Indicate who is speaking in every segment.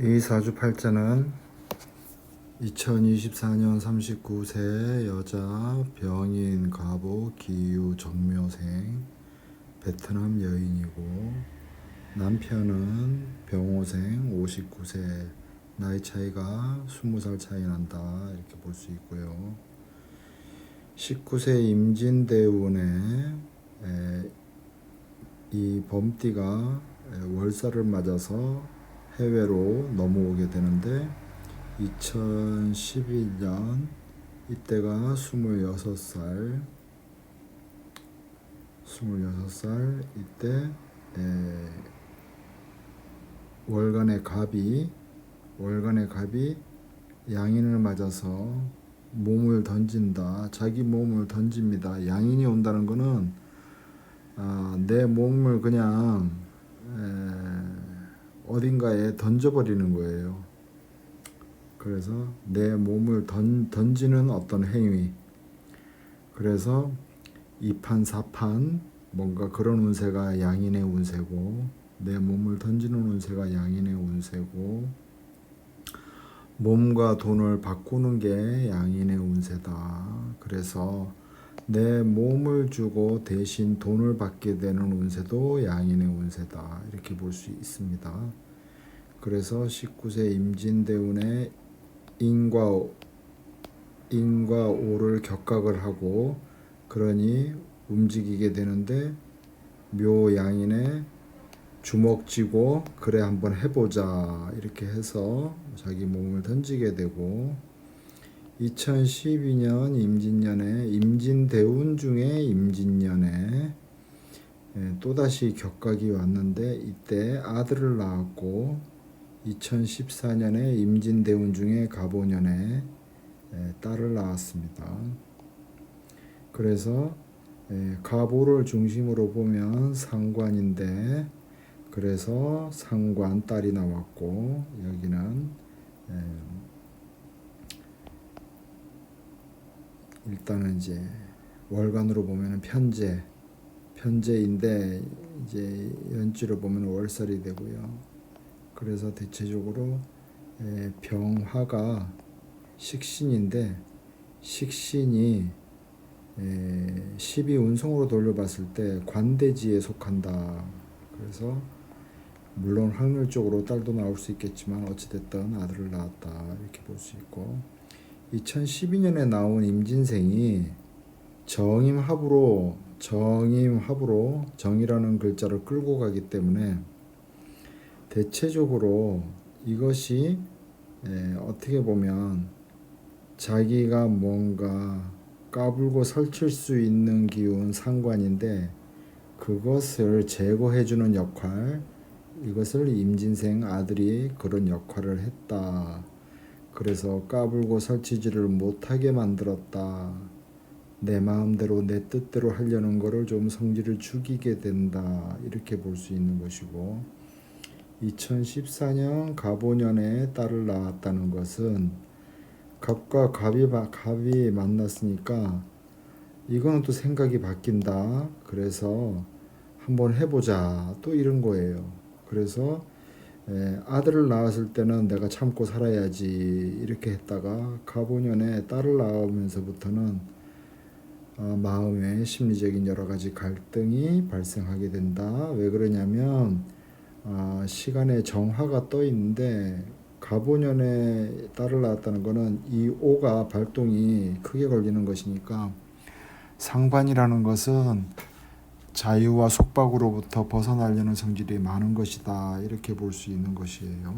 Speaker 1: 이 사주팔자는 2024년 39세 여자 병인 가보 기유 정묘생 베트남 여인이고 남편은 병호생 59세 나이 차이가 20살 차이 난다 이렇게 볼 수 있고요. 19세 임진대운에 에, 이 범띠가 에, 월살을 맞아서 해외로 넘어오게 되는데 2011년 이때가 26살 26살 이때 에, 월간의 갑이 월간의 갑이 양인을 맞아서 몸을 던진다. 자기 몸을 던집니다. 양인이 온다는 거는 아, 내 몸을 그냥 에, 어딘가에 던져버리는 거예요. 그래서 내 몸을 던, 던지는 어떤 행위. 그래서 이판 사판 뭔가 그런 운세가 양인의 운세고 내 몸을 던지는 운세가 양인의 운세고 몸과 돈을 바꾸는 게 양인의 운세다. 그래서 내 몸을 주고 대신 돈을 받게 되는 운세도 양인의 운세다. 이렇게 볼 수 있습니다. 그래서 19세 임진대운에 인과 인과 오를 격각을 하고 그러니 움직이게 되는데 묘양인의 주먹 쥐고 그래 한번 해보자 이렇게 해서 자기 몸을 던지게 되고 2012년 임진년에 임진대운 중에 임진년에 예, 또다시 격각이 왔는데 이때 아들을 낳았고 2014년에 임진대운 중에 가보년에 예, 딸을 낳았습니다. 그래서 예, 가보를 중심으로 보면 상관인데 그래서 상관 딸이 나왔고 여기는 일단은 이제 월간으로 보면은 편제 편제인데 이제 연지로 보면 월살이 되고요. 그래서 대체적으로 에, 병화가 식신인데 식신이 에, 12 운성으로 돌려봤을 때 관대지에 속한다. 그래서 물론 확률적으로 딸도 나올 수 있겠지만 어찌됐든 아들을 낳았다 이렇게 볼 수 있고 2012년에 나온 임진생이 정임합으로 정임합으로 정이라는 글자를 끌고 가기 때문에 대체적으로 이것이 에, 어떻게 보면 자기가 뭔가 까불고 설칠 수 있는 기운 상관인데 그것을 제거해주는 역할 이것을 임진생 아들이 그런 역할을 했다. 그래서 까불고 설치지를 못하게 만들었다. 내 마음대로 내 뜻대로 하려는 거를 좀 성질을 죽이게 된다. 이렇게 볼 수 있는 것이고 2014년 가보년에 딸을 낳았다는 것은 갑과 갑이, 갑이 만났으니까 이거는 또 생각이 바뀐다. 그래서 한번 해보자. 또 이런 거예요. 그래서 에, 아들을 낳았을 때는 내가 참고 살아야지 이렇게 했다가 가보년에 딸을 낳으면서부터는 어, 마음의 심리적인 여러 가지 갈등이 발생하게 된다. 왜 그러냐면 어, 시간에 정화가 떠 있는데 가보년에 딸을 낳았다는 거는 이 오가 발동이 크게 걸리는 것이니까 상반이라는 것은 자유와 속박으로부터 벗어나려는 성질이 많은 것이다 이렇게 볼 수 있는 것이에요.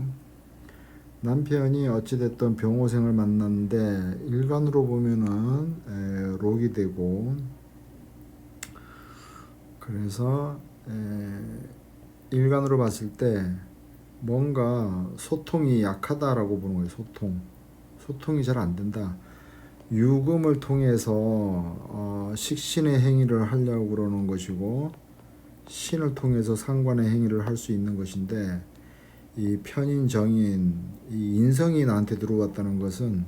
Speaker 1: 남편이 어찌됐든 병호생을 만났는데 일간으로 보면은 에, 록이 되고 그래서 에, 일간으로 봤을 때 뭔가 소통이 약하다라고 보는 거예요. 소통 소통이 잘 안 된다. 유금을 통해서 어, 식신의 행위를 하려고 그러는 것이고 신을 통해서 상관의 행위를 할 수 있는 것인데 이 편인 정인 이 인성이 나한테 들어왔다는 것은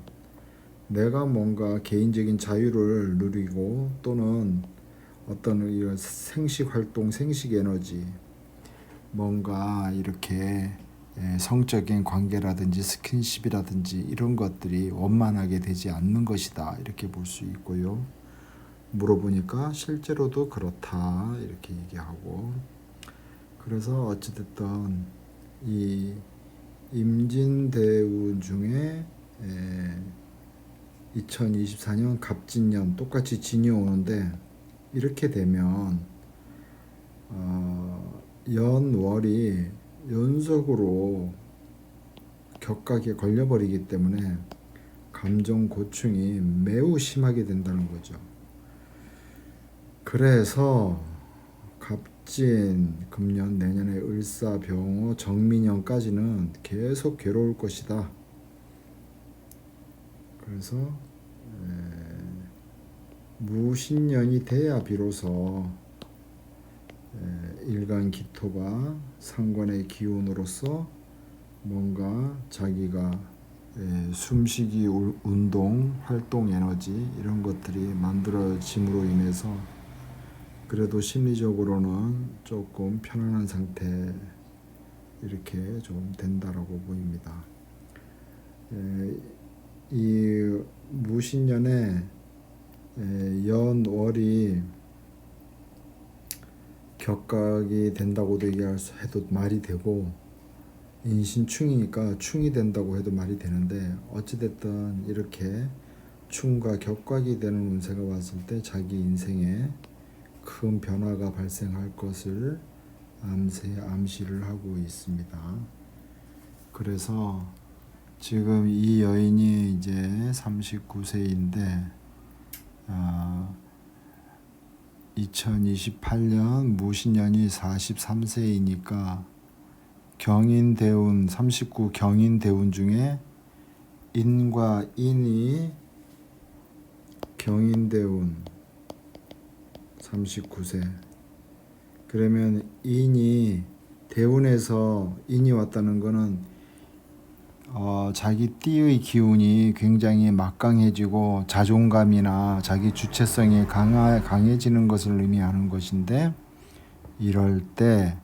Speaker 1: 내가 뭔가 개인적인 자유를 누리고 또는 어떤 이런 생식 활동, 생식 에너지 뭔가 이렇게 예, 성적인 관계라든지 스킨십이라든지 이런 것들이 원만하게 되지 않는 것이다. 이렇게 볼 수 있고요. 물어보니까 실제로도 그렇다. 이렇게 얘기하고. 그래서 어찌됐든 이 임진대운 중에 에, 2024년 갑진년 똑같이 진이 오는데 이렇게 되면 어, 연월이 연속으로 격하게 걸려버리기 때문에 감정 고충이 매우 심하게 된다는 거죠. 그래서 갑진 금년 내년에 을사 병호 정민년까지는 계속 괴로울 것이다. 그래서 에, 무신년이 돼야 비로소 에, 일간 기토가 상관의 기운으로서 뭔가 자기가 에, 숨쉬기 울- 운동, 활동 에너지 이런 것들이 만들어짐으로 인해서 그래도 심리적으로는 조금 편안한 상태 이렇게 좀 된다라고 보입니다. 에, 이 무신년에 에, 연월이 격각이 된다고도 얘기할 수 해도 말이 되고 인신충이니까 충이 된다고 해도 말이 되는데 어찌됐든 이렇게 충과 격각이 되는 운세가 왔을 때 자기 인생에 큰 변화가 발생할 것을 암세 암시를 하고 있습니다. 그래서 지금 이 여인이 이제 39세인데 아, 2028년 무신년이 43세이니까 경인대운 39 경인대운 중에 인과 인이 경인대운 39세. 그러면 인이 대운에서 인이 왔다는 거는 어, 자기 띠의 기운이 굉장히 막강해지고 자존감이나 자기 주체성이 강하, 강해지는 것을 의미하는 것인데 이럴 때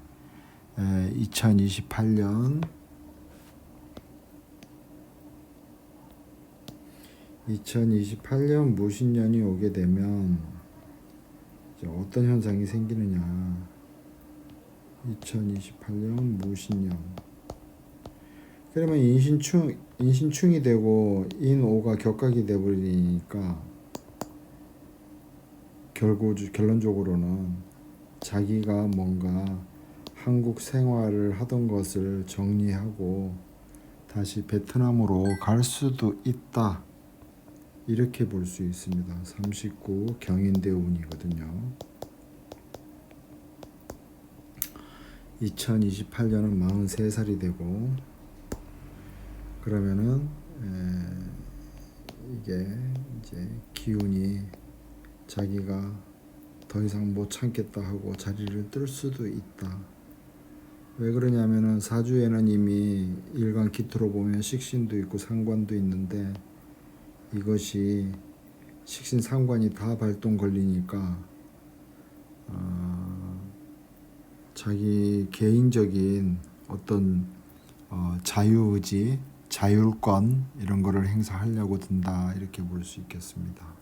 Speaker 1: 에, 2028년 2028년 무신년이 오게 되면 어떤 현상이 생기느냐. 2028년 무신년 그러면 인신충 인신충이 되고 인오가 격각이 돼버리니까 결국 결론적으로는 자기가 뭔가 한국 생활을 하던 것을 정리하고 다시 베트남으로 갈 수도 있다 이렇게 볼 수 있습니다. 39 경인대운이거든요. 2028년은 43살이 되고 그러면은 에, 이게 이제 기운이 자기가 더 이상 못 참겠다 하고 자리를 뜰 수도 있다. 왜 그러냐면은 사주에는 이미 일간 기토로 보면 식신도 있고 상관도 있는데 이것이 식신 상관이 다 발동 걸리니까 어, 자기 개인적인 어떤 어, 자유의지, 자율권 이런 거를 행사하려고 든다 이렇게 볼 수 있겠습니다.